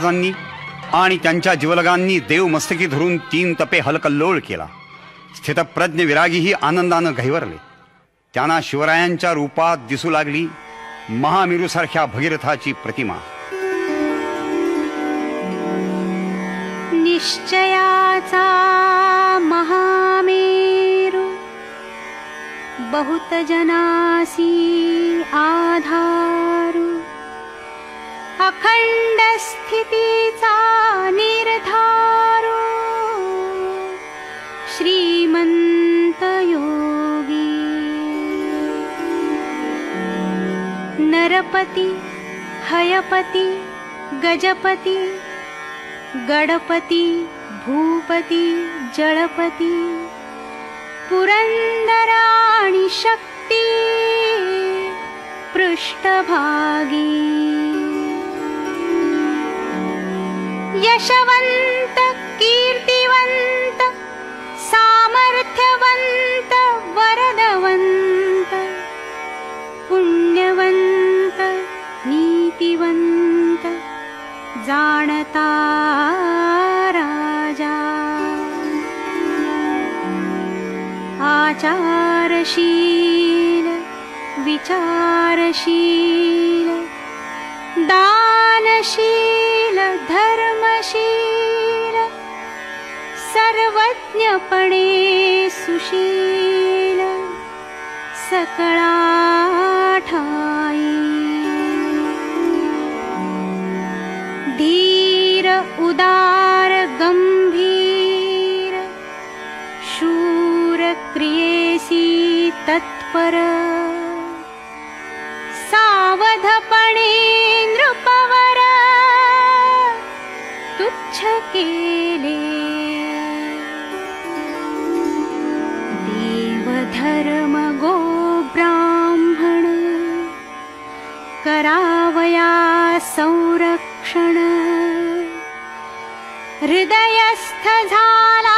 महाराजांनी आणि त्यांच्या जीवलगांनी देव मस्तकी धरून तीन तपे हलकल्लोळ केला. स्थितप्रज्ञ विरागीही आनंदानं घैवरले. त्यांना शिवरायांच्या रूपात दिसू लागली महामेरूसारख्या भगीरथाची प्रतिमा. निश्चयाचा महामेरू बहुत जनासी आधारू अखंड स्थितीचा निर्धारो श्रीमंत योगी। नरपती हयपती गजपती गणपती भूपती जळपती पुरंदराणी शक्ती पृष्ठभागी। यशवन्त कीर्तिवन्त सामर्थ्यवन्त वरदवन्त पुण्यवन्त नीतिवन्त जाणताराजा आचारशील विचारशील दानशील अपणे सुशील सकलाय धीर उदार गम्भीर शूर क्रियेसी तत्पर। सावधपणे नृपवर तुच्छ केले। गो ब्राह्मण करावया संरक्षण। हृदयस्थ झाला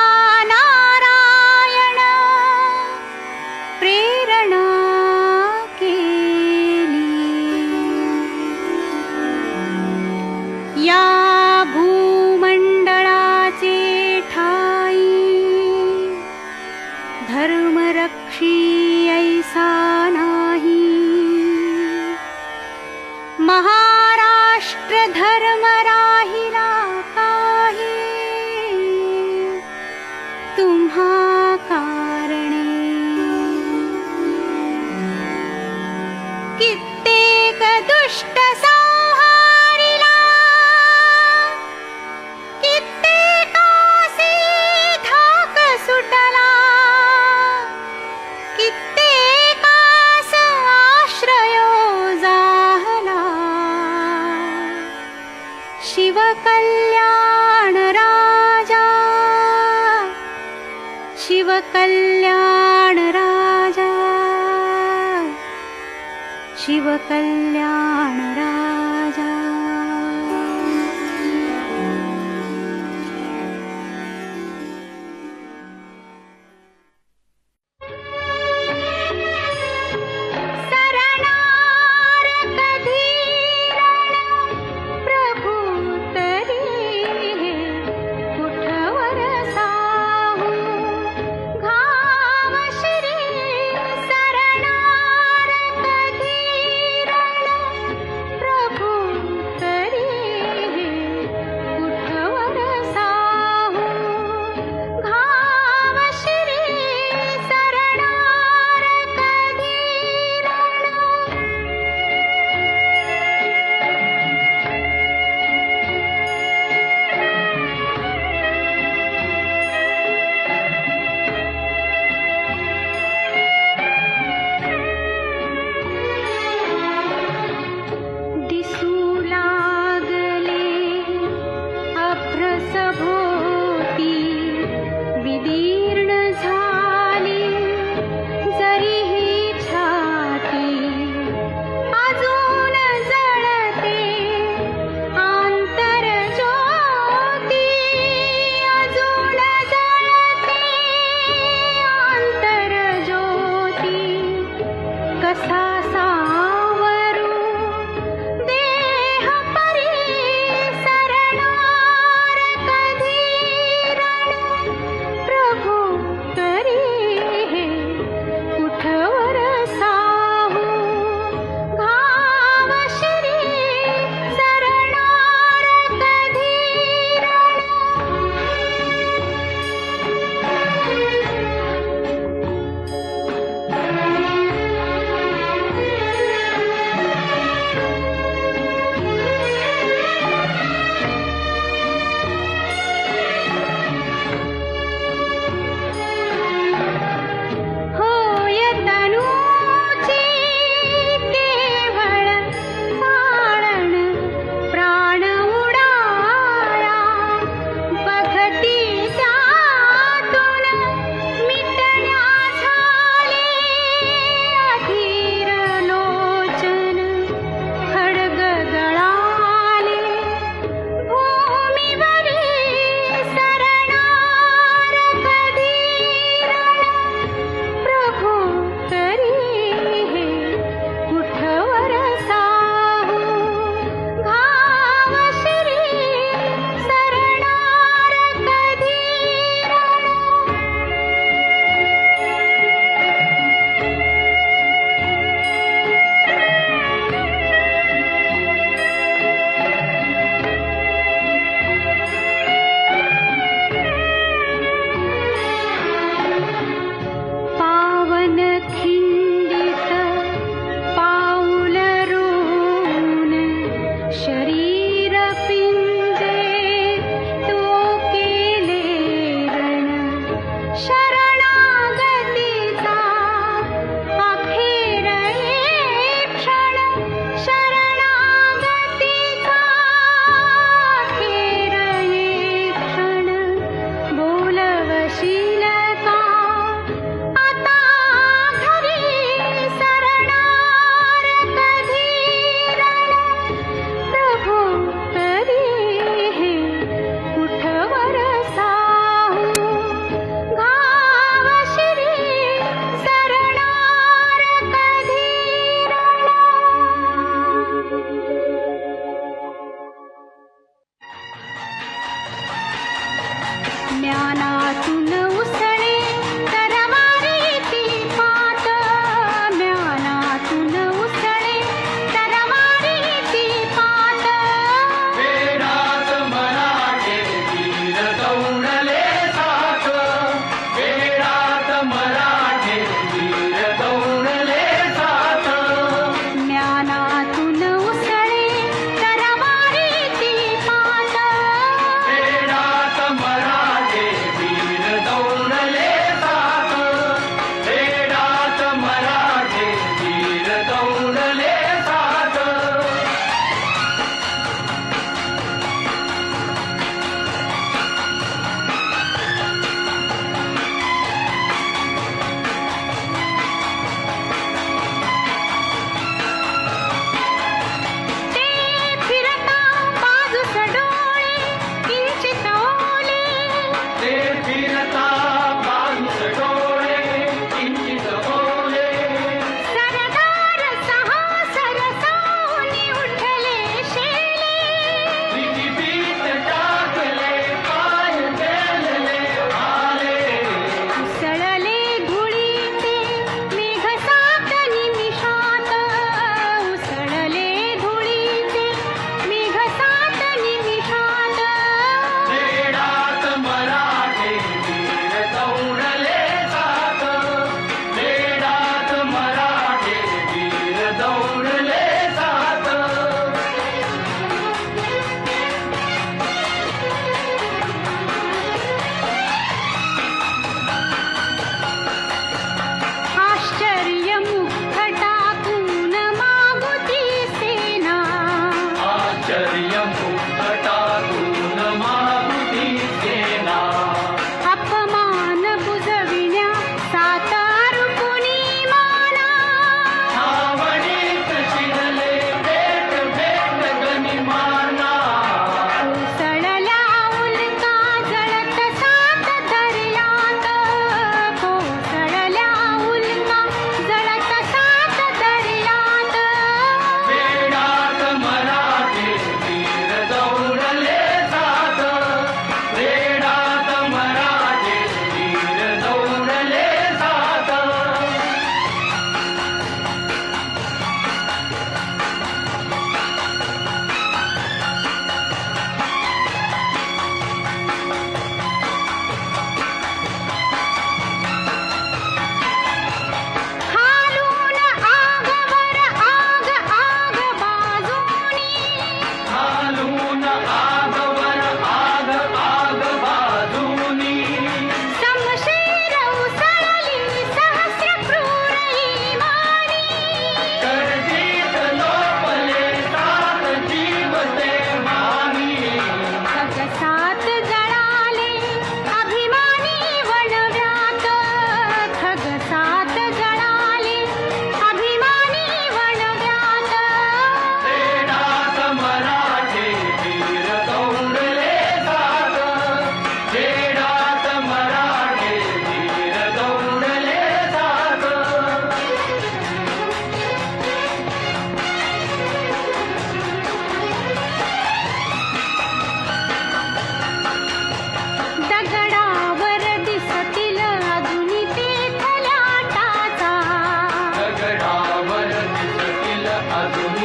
I've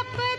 up.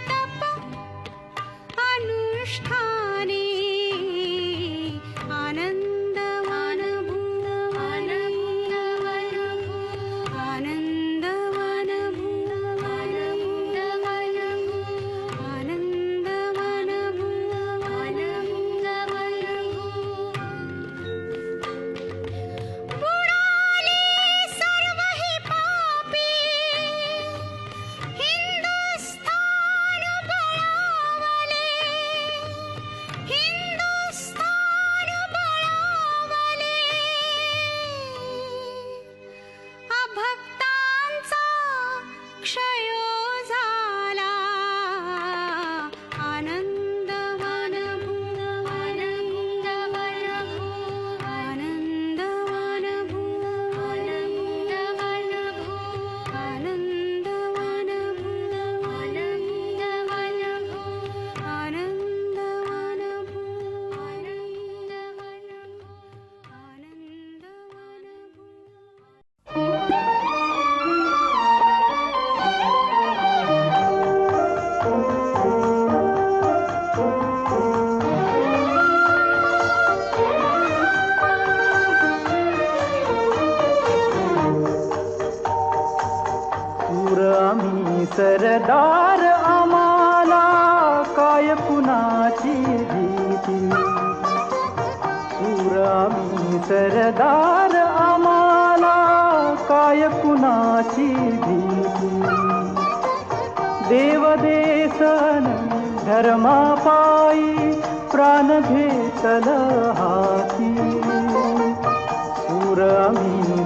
धर्मा पाई पाय प्राणभेतहामि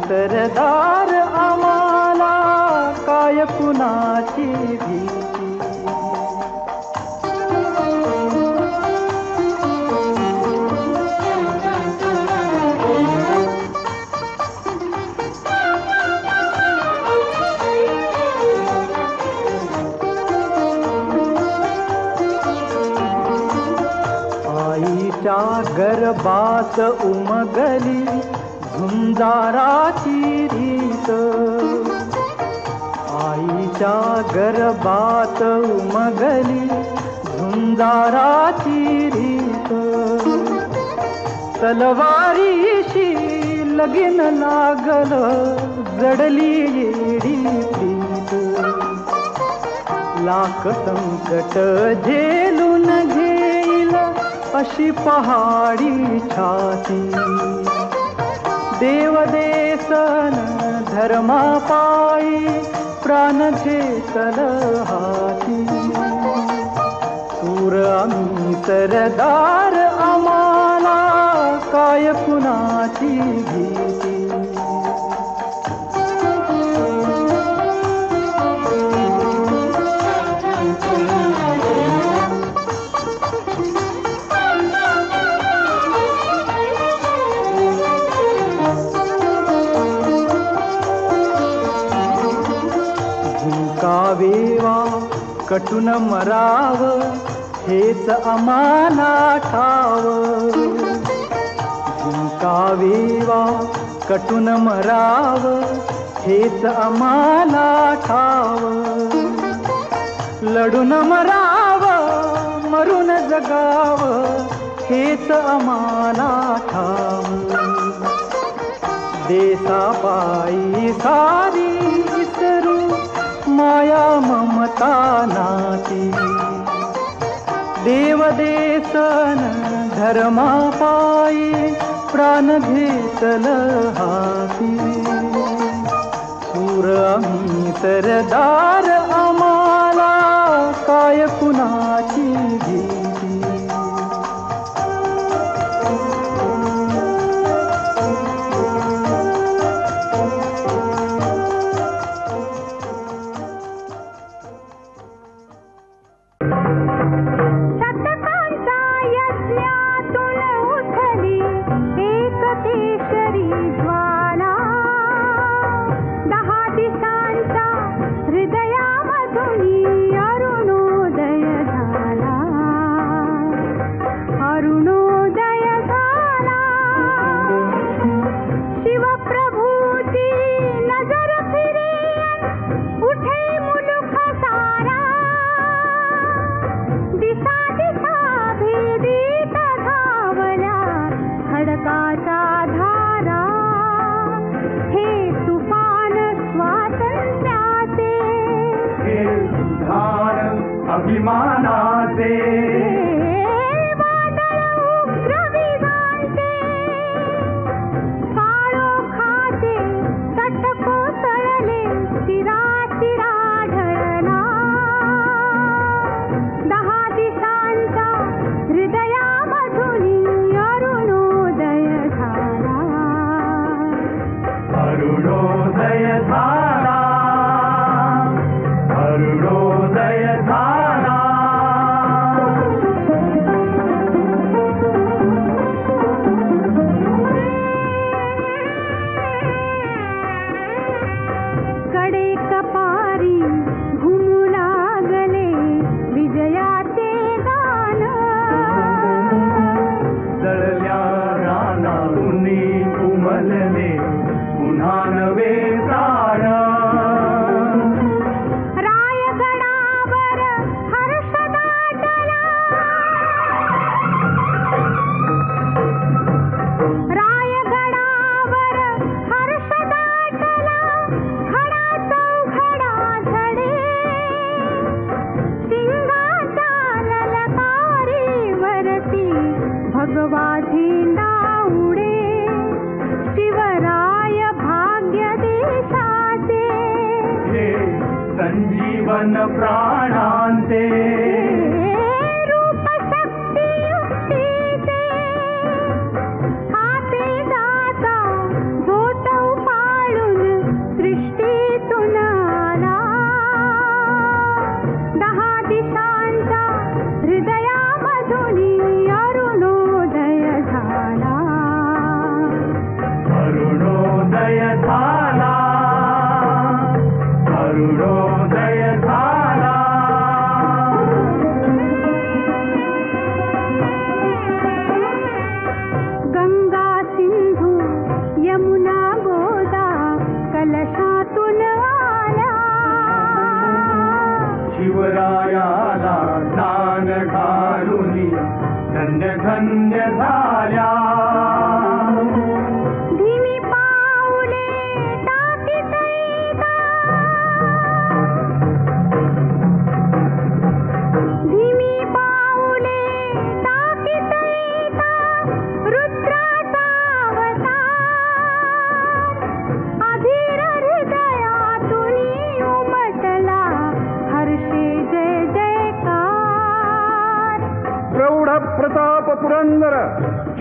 तर्दार गर्भात उमगली झुंजाराची रीत. आईच्या गर्भात उमगली झुंजाराची रीत. तलवारीशी लगीन लागल जडली येडी प्रीत. लाख संकट झेल काशी पहाडी छा देवदेशन धर्मपायी प्रणक्षेतन सूर अङ्रदार अमाला काय पुनाति कावेवा कटुन मराव हेच अमाना ठाव. जिंकावेवा कटुन मराव हेच अमाना ठाव. लढून मराव मरून जगाव हेच अमाना ठाव. देसापायी सारी माया ममता नाती. देवदेसन धर्मापायी प्राण घेतल हाती. सूर आम्ही सरदार आम्हाला काय कुणाची भीती? अभिमानाचे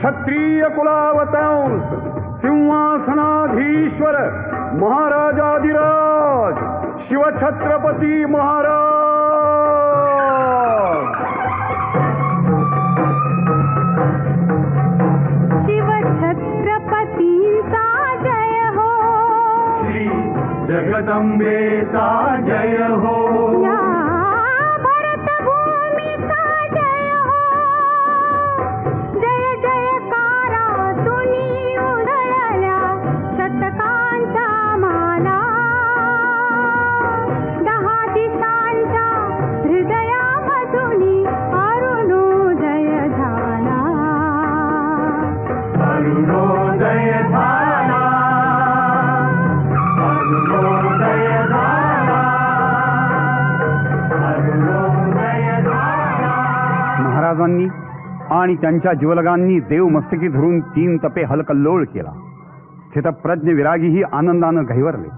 क्षत्रिय कुलावतांस सिंहासनाधीश्वर महाराजाधिराज शिवछत्रपती महाराज। शिवछत्रपतीचा जय हो। श्री जगदंबे आणि त्यांच्या जीवलगांनी देव मस्तकी धरून तीन तपे हलकल्लोळ केला. चितप्रज्ञ विरागीही आनंदानं घैवरले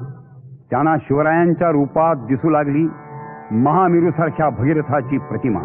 त्यांना शिवरायांच्या रूपात दिसू लागली महामिरूसारख्या भगीरथाची प्रतिमा.